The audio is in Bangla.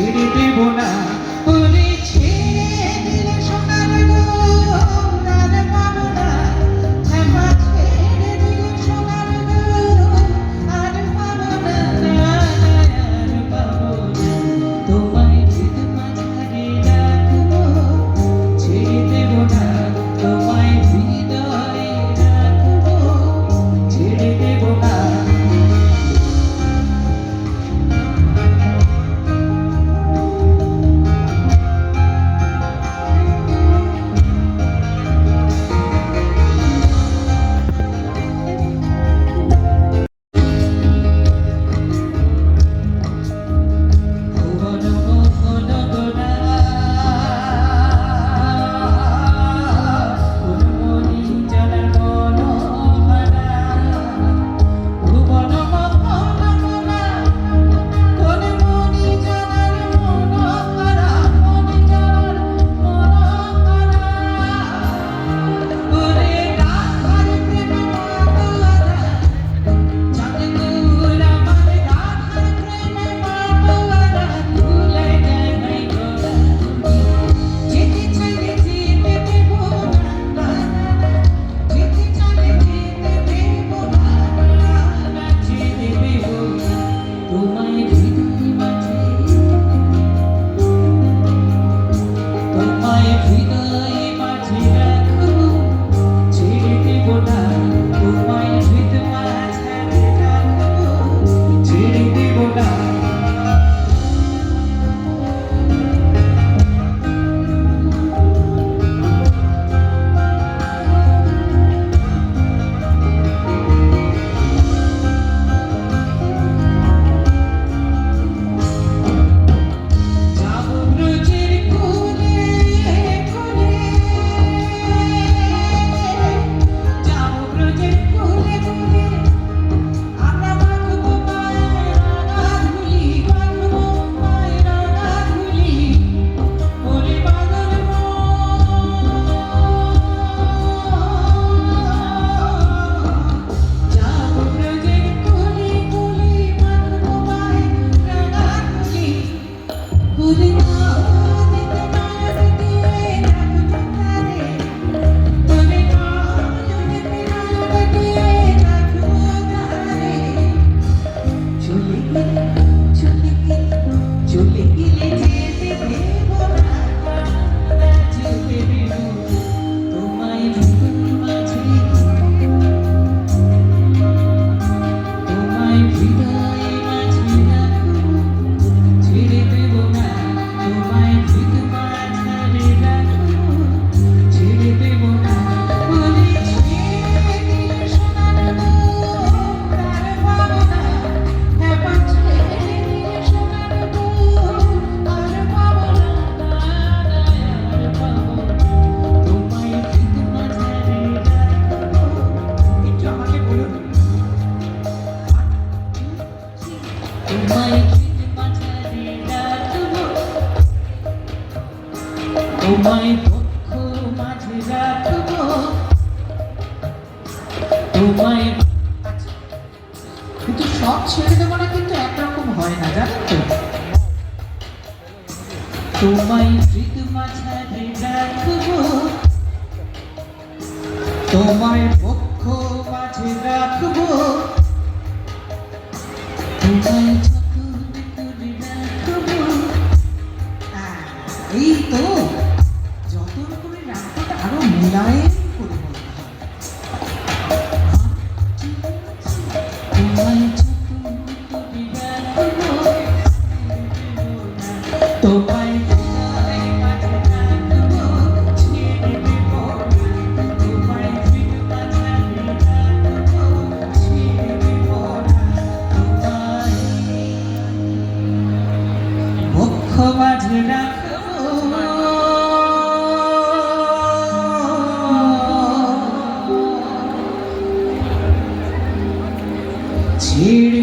ছেড়ে দেব না। to my dream. তোমায় দুঃখ মাঝে তোমায় কিন্তু সব ছেড়ে দেবো না কিন্তু একরকম হয় না জানো তো। তোমায় স্মৃত মাঝে রাখব। তোমায় อยู่ need